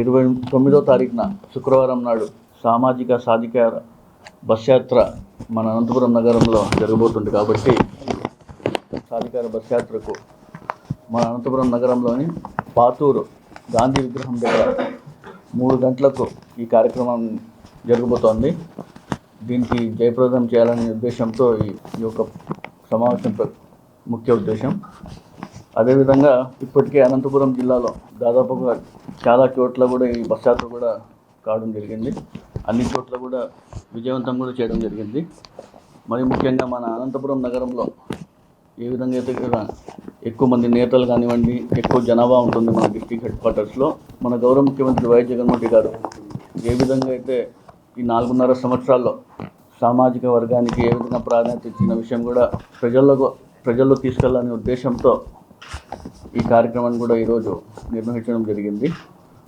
ఇరవై తొమ్మిదో తారీఖున శుక్రవారం నాడు సామాజిక సాధికార బస్ యాత్ర మన అనంతపురం నగరంలో జరగబోతుంది కాబట్టి సాధికార బస్ యాత్రకు మన అనంతపురం నగరంలోని పాతూరు గాంధీ విగ్రహం దగ్గర మూడు గంటలకు ఈ కార్యక్రమం జరగబోతోంది. దీనికి జయప్రదం చేయాలనే ఉద్దేశంతో ఈ ఈ యొక్క సమావేశం ముఖ్య ఉద్దేశం. అదేవిధంగా ఇప్పటికే అనంతపురం జిల్లాలో దాదాపుగా చాలా చోట్ల కూడా ఈ బస్ యాత్ర కూడా కావడం జరిగింది. అన్ని చోట్ల కూడా విజయవంతం కూడా చేయడం జరిగింది. మరి ముఖ్యంగా మన అనంతపురం నగరంలో ఏ విధంగా అయితే ఎక్కువ మంది నేతలు కానివ్వండి ఎక్కువ జనాభా ఉంటుంది మన డిస్టిక్ హెడ్ క్వార్టర్స్లో. మన గౌరవ ముఖ్యమంత్రి వైఎస్ జగన్మోహన్ రెడ్డి గారు ఏ విధంగా అయితే ఈ నాలుగున్నర సంవత్సరాల్లో సామాజిక వర్గానికి ఏ విధంగా ప్రాధాన్యత ఇచ్చిన విషయం కూడా ప్రజల్లో ప్రజల్లో తీసుకెళ్ళాలనే ఉద్దేశంతో ఈ కార్యక్రమాన్ని కూడా ఈరోజు నిర్వహించడం జరిగింది.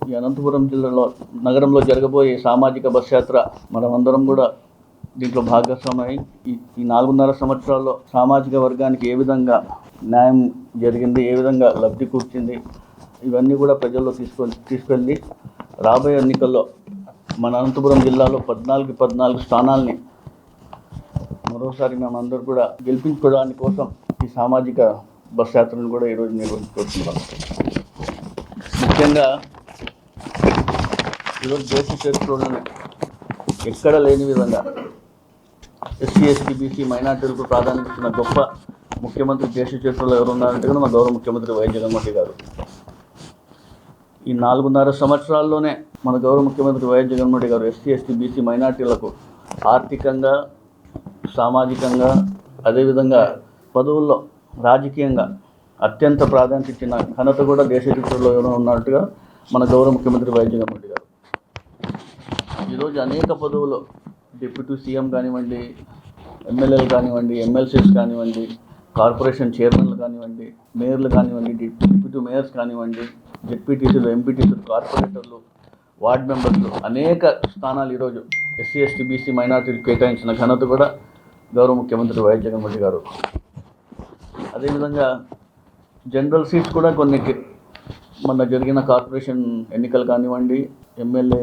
ఈ అనంతపురం జిల్లాలో నగరంలో జరగబోయే సామాజిక బస్ యాత్ర మనమందరం కూడా దీంట్లో భాగస్వామై ఈ ఈ నాలుగున్నర సంవత్సరాల్లో సామాజిక వర్గానికి ఏ విధంగా న్యాయం జరిగింది ఏ విధంగా లబ్ధి కూర్చింది ఇవన్నీ కూడా ప్రజల్లో తీసుకొని తీసుకెళ్ళి రాబోయే ఎన్నికల్లో మన అనంతపురం జిల్లాలో పద్నాలుగు పద్నాలుగు స్థానాల్ని మరోసారి మేమందరూ కూడా గెలిపించుకోవడానికి కోసం ఈ సామాజిక బస్ యాత్రను కూడా ఈరోజు నిర్వహించుకుంటున్నాం ముఖ్యంగా ఈరోజు దేశ చరిత్రలోనే ఎక్కడ లేని విధంగా ఎస్సీ ఎస్టీ బీసీ మైనార్టీలకు ప్రాధాన్యత ఇచ్చిన గొప్ప ముఖ్యమంత్రి దేశ చరిత్రలో ఎవరు ఉన్నారంటే కూడా మా గౌరవ ముఖ్యమంత్రి వైఎస్ జగన్మోహన్ గారు. ఈ నాలుగున్నర సంవత్సరాల్లోనే మన గౌరవ ముఖ్యమంత్రి వైఎస్ జగన్మోహన్ గారు ఎస్సీ ఎస్టీ బీసీ మైనార్టీలకు ఆర్థికంగా సామాజికంగా అదేవిధంగా పదవుల్లో రాజకీయంగా అత్యంత ప్రాధాన్యత ఇచ్చిన ఘనత కూడా దేశ చరిత్రలో ఉన్నట్టుగా మన గౌరవ ముఖ్యమంత్రి వైఎస్ జగన్మోహన్ రెడ్డి గారు. ఈరోజు అనేక పదవులు డిప్యూటీ సీఎం కానివ్వండి ఎమ్మెల్యేలు కానివ్వండి ఎమ్మెల్సీస్ కానివ్వండి కార్పొరేషన్ చైర్మన్లు కానివ్వండి మేయర్లు కానివ్వండి డి- డిప్యూటీ మేయర్స్ కానివ్వండి జెడ్పీటీసీలు ఎంపీటీసీలు కార్పొరేటర్లు వార్డ్ మెంబర్లు అనేక స్థానాలు ఈరోజు ఎస్సీ ఎస్టీ బీసీ మైనార్టీలు కేటాయించిన ఘనత కూడా గౌరవ ముఖ్యమంత్రి వైఎస్ జగన్మోహన్ గారు. అదేవిధంగా జనరల్ సీట్స్ కూడా కొన్ని మన మొన్న జరిగిన కార్పొరేషన్ ఎన్నికలు కానివ్వండి ఎమ్మెల్యే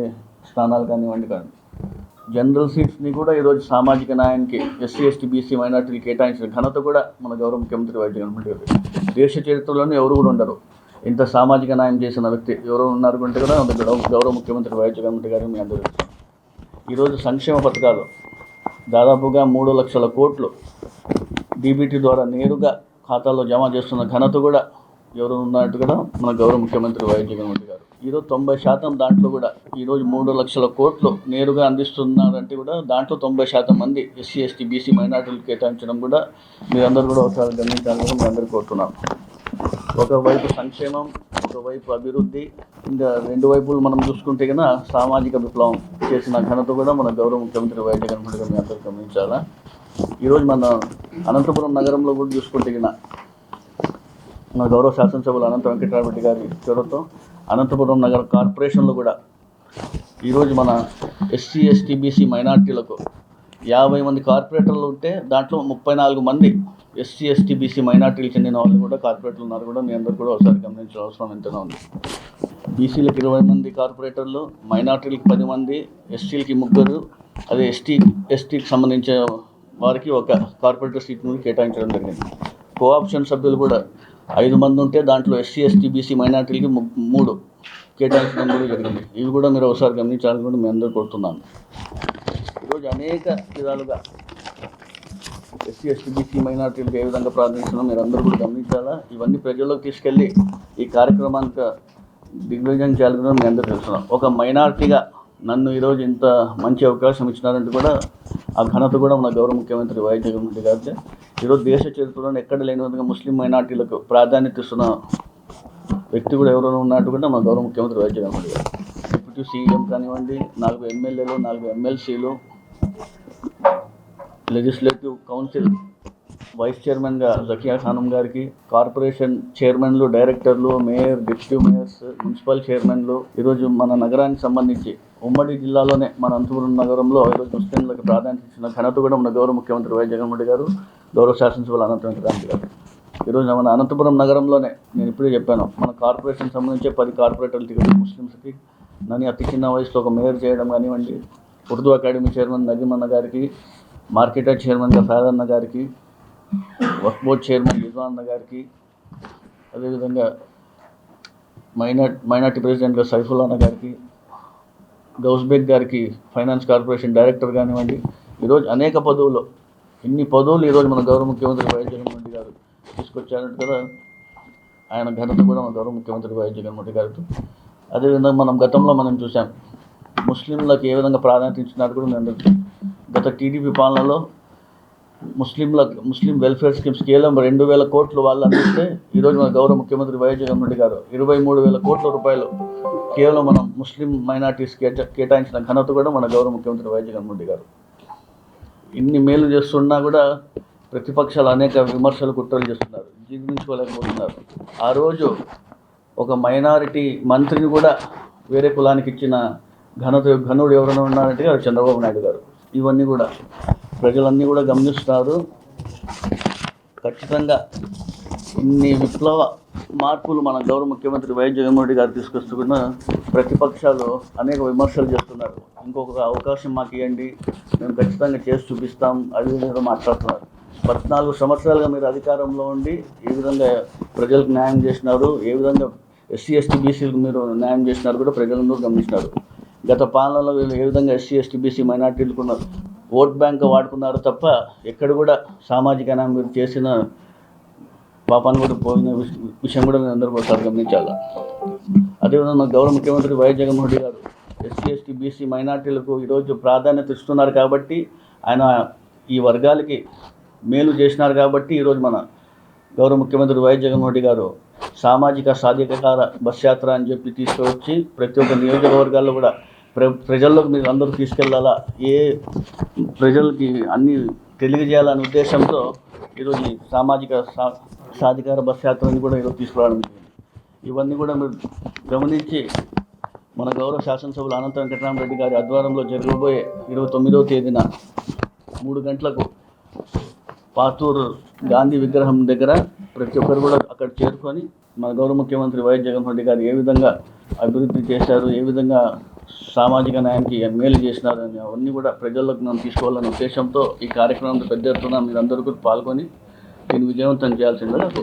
స్థానాలు కానివ్వండి కానీ జనరల్ సీట్స్ని కూడా ఈరోజు సామాజిక న్యాయానికి ఎస్సీ ఎస్టీ బీసీ మైనార్టీలు కేటాయించిన ఘనత కూడా మన గౌరవ ముఖ్యమంత్రి వైద్య జగన్మోహన్ రెడ్డి దేశ చరిత్రలోనే ఎవరు కూడా ఉండరు. ఇంత సామాజిక న్యాయం చేసిన వ్యక్తి ఎవరు ఉన్నారు అంటే కూడా గౌరవ ముఖ్యమంత్రి వైద్య జగన్మోహన్ రెడ్డి గారు మీ అందరూ ఈరోజు సంక్షేమ పథకాలు దాదాపుగా మూడు లక్షల కోట్లు డీబీటీ ద్వారా నేరుగా ఖాతాలో జమ చేస్తున్న ఘనత కూడా ఎవరు ఉన్నట్టు కూడా మన గౌరవ ముఖ్యమంత్రి వైఎస్ జగన్మోహన్ గారు. ఈరోజు తొంభై శాతం దాంట్లో కూడా ఈరోజు మూడు లక్షల కోట్లు నేరుగా అందిస్తున్నారంటే కూడా దాంట్లో తొంభై శాతం మంది ఎస్సీ ఎస్టీ బీసీ మైనార్టీలు కేటాయించడం కూడా మీరందరూ కూడా ఒకసారి గమనించాలని కూడా మీ అందరూ కోరుతున్నాం. ఒకవైపు సంక్షేమం ఒకవైపు అభివృద్ధి ఇంకా రెండు వైపులు మనం చూసుకుంటే కన్నా సామాజిక విప్లవం చేసిన ఘనత కూడా మన గౌరవ ముఖ్యమంత్రి వైద్య జగన్మోహన్ గారు మీ అందరూ గమనించాలా? ఈరోజు మన అనంతపురం నగరంలో కూడా చూసుకుంటే మన గౌరవ శాసనసభ్యులు అనంత వెంకటరామరెడ్డి గారి చొరవతో అనంతపురం నగర కార్పొరేషన్లో కూడా ఈరోజు మన ఎస్సీ ఎస్టీ బీసీ మైనార్టీలకు యాభై మంది కార్పొరేటర్లు ఉంటే దాంట్లో ముప్పై నాలుగు మంది ఎస్సీ ఎస్టీ బీసీ మైనార్టీలు చెందిన వాళ్ళు కూడా కార్పొరేటర్లు ఉన్నారు కూడా. మీ అందరూ కూడా ఒకసారి గమనించిన అవసరం ఎంతైనా ఉంది. బీసీలకు ఇరవై మంది కార్పొరేటర్లు మైనార్టీలకు పది మంది ఎస్టీలకి ముగ్గురు అదే ఎస్టీ ఎస్టీకి సంబంధించిన వారికి ఒక కార్పొరేటర్ సీట్ నుండి కేటాయించడం జరిగింది. కోఆప్షన్ సభ్యులు కూడా ఐదు మంది ఉంటే దాంట్లో ఎస్సీ ఎస్టీ బీసీ మైనార్టీలకి మూడు కేటాయించడం కూడా జరిగింది. ఇవి కూడా మీరు ఒకసారి గమనించాలని కూడా మీ అందరూ కోరుతున్నాను. ఈరోజు అనేక విధాలుగా ఎస్సీ ఎస్టీ బీసీ మైనార్టీలకు ఏ విధంగా ప్రార్థిస్తున్నాం మీరు అందరూ కూడా గమనించాలా? ఇవన్నీ ప్రజల్లోకి తీసుకెళ్ళి ఈ కార్యక్రమానికి దిగ్విజయం చేయాలని కూడా మీ అందరూ తెలుస్తున్నాం. ఒక మైనార్టీగా నన్ను ఈరోజు ఇంత మంచి అవకాశం ఇచ్చినారంటే కూడా ఆ ఘనత కూడా మన గౌరవ ముఖ్యమంత్రి వైఎస్ జగన్మోహన్ రెడ్డి గారిదే. ఈరోజు దేశ చరిత్రలో ఎక్కడ లేని విధంగా ముస్లిం మైనార్టీలకు ప్రాధాన్యత ఇస్తున్న వ్యక్తి కూడా ఎవరైనా ఉన్నట్టు కూడా మన గౌరవ ముఖ్యమంత్రి వైఎస్ జగన్మోహన్ రెడ్డి గారు. డిప్యూటీ సీఎం కానివ్వండి నాలుగు ఎమ్మెల్యేలు నాలుగు ఎమ్మెల్సీలు లెజిస్లేటివ్ కౌన్సిల్ వైస్ చైర్మన్గా జకియా ఖానం గారికి కార్పొరేషన్ చైర్మన్లు డైరెక్టర్లు మేయర్ డిప్యూటీ మేయర్స్ మున్సిపల్ చైర్మన్లు ఈరోజు మన నగరానికి సంబంధించి ఉమ్మడి జిల్లాలోనే మన అనంతపురం నగరంలో ఈరోజు ముస్లింలకు ప్రాధాన్యత ఇచ్చిన ఘనత కూడా మన గౌరవ ముఖ్యమంత్రి వైఎస్ జగన్మోహన్ గారు గౌరవ శాసనసభలు అనంత వెంకటరామరెడ్డి గారు. ఈరోజు మన అనంతపురం నగరంలోనే నేను ఇప్పుడే చెప్పాను మన కార్పొరేషన్ సంబంధించి పది కార్పొరేటర్లు టికెట్ ముస్లిమ్స్కి నన్ను అతి చిన్న వయసులో ఒక మేయర్ చేయడం కానివ్వండి ఉర్దూ అకాడమీ చైర్మన్ నజీమ్ అన్న గారికి మార్కెటర్ చైర్మన్గా ఫాదర్ అన్న గారికి వర్క్ బోర్డ్ చైర్మన్ రిజ్వాన్ అన్న గారికి అదేవిధంగా మైనార్ మైనార్టీ ప్రెసిడెంట్గా సైఫుల్ అన్న గారికి గౌస్బేగ్ గారికి ఫైనాన్స్ కార్పొరేషన్ డైరెక్టర్ కానివ్వండి. ఈరోజు అనేక పదవులు ఇన్ని పదవులు ఈరోజు మన గౌరవ ముఖ్యమంత్రి వైఎస్ జగన్మోహన్ రెడ్డి గారు తీసుకొచ్చారంట కదా ఆయన ఘనత కూడా మన గౌరవ ముఖ్యమంత్రి వైఎస్ జగన్మోహన్ రెడ్డి గారితో. అదేవిధంగా మనం గతంలో మనం చూసాం ముస్లింలకు ఏ విధంగా ప్రాధాన్యత ఇచ్చినారు కూడా నేను గత టీడీపీ పాలనలో ముస్లింల ముస్లిం వెల్ఫేర్ స్కీమ్స్ కేవలం రెండు వేల కోట్లు వాళ్ళు అందిస్తే ఈరోజు మన గౌరవ ముఖ్యమంత్రి వైఎస్ జగన్మోహన్ రెడ్డి గారు ఇరవై మూడు వేల కోట్ల రూపాయలు కేవలం మనం ముస్లిం మైనార్టీస్ కేటా కేటాయించిన ఘనత కూడా మన గౌరవ ముఖ్యమంత్రి వైఎస్ జగన్మోహన్ రెడ్డి గారు. ఇన్ని మేలు చేస్తున్నా కూడా ప్రతిపక్షాలు అనేక విమర్శలు కుట్రలు చేస్తున్నారు జీర్ణించుకోలేకపోతున్నారు. ఆ రోజు ఒక మైనారిటీ మంత్రిని కూడా వేరే కులానికి ఇచ్చిన ఘనత ఘనుడు ఎవరైనా ఉన్నారంటే చంద్రబాబు నాయుడు గారు. ఇవన్నీ కూడా ప్రజలన్నీ కూడా గమనిస్తున్నారు. ఖచ్చితంగా ఇన్ని విప్లవ మార్పులు మన గౌరవ ముఖ్యమంత్రి వైఎస్ జగన్మోహన్ రెడ్డి గారు తీసుకొస్తున్న ప్రతిపక్షాలు అనేక విమర్శలు చేస్తున్నారు. ఇంకొక అవకాశం మాకు ఇవ్వండి. మేము ఖచ్చితంగా చేసి చూపిస్తాం. అది విధంగా మాట్లాడుతున్నారు. పద్నాలుగు సంవత్సరాలుగా మీరు అధికారంలో ఉండి ఏ విధంగా ప్రజలకు న్యాయం చేసినారు ఏ విధంగా ఎస్సీ ఎస్టీ బీసీలకు మీరు న్యాయం చేసినారు కూడా ప్రజలందరూ గమనించినారు గత పాలనలో వీళ్ళు ఏ విధంగా ఎస్సీ ఎస్టీ బీసీ మైనార్టీలకు ఓట్ బ్యాంక్ వాడుకున్నారు తప్ప ఎక్కడ కూడా సామాజిక మీరు చేసిన పాపాన్ని కూడా పోయిన విషయం కూడా నేను అందరూ ఒకసారి గమనించాలి. అదేవిధంగా గౌరవ ముఖ్యమంత్రి వైఎస్ జగన్మోహన్ రెడ్డి గారు ఎస్సీ ఎస్టీ బీసీ మైనార్టీలకు ఈరోజు ప్రాధాన్యత ఇస్తున్నారు కాబట్టి ఆయన ఈ వర్గాలకి మేలు చేసినారు కాబట్టి ఈరోజు మన గౌరవ ముఖ్యమంత్రి వైఎస్ జగన్మోహన్ రెడ్డి గారు సామాజిక సాధికార బస్ యాత్ర అని చెప్పి తీసుకువచ్చి ప్రతి ఒక్క నియోజకవర్గాల్లో కూడా ప్ర ప్రజల్లోకి మీరు అందరూ తీసుకెళ్ళాలా ఏ ప్రజలకి అన్ని తెలియజేయాలనే ఉద్దేశంతో ఈరోజు సామాజిక సా సాధికార బస్ యాత్రని కూడా ఈరోజు తీసుకురావడం జరిగింది. ఇవన్నీ కూడా మీరు గమనించి మన గౌరవ శాసనసభ్యులు అనంత వెంకటరామరెడ్డి గారి ఆధ్వర్యంలో జరగబోయే ఇరవై తొమ్మిదవ తేదీన మూడు గంటలకు పాతూరు గాంధీ విగ్రహం దగ్గర ప్రతి ఒక్కరు కూడా అక్కడ చేరుకొని మన గౌరవ ముఖ్యమంత్రి వైఎస్ జగన్మోహన్ రెడ్డి గారు ఏ విధంగా అభివృద్ధి చేశారు ఏ విధంగా సామాజిక న్యాయానికి మేలు చేసినారని అవన్నీ కూడా ప్రజల్లోకి మనం తీసుకోవాలనే ఉద్దేశంతో ఈ కార్యక్రమంలో పెద్ద ఎత్తున మీరందరూ కూడా పాల్గొని దీన్ని విజయవంతం చేయాల్సిందిగా నాకు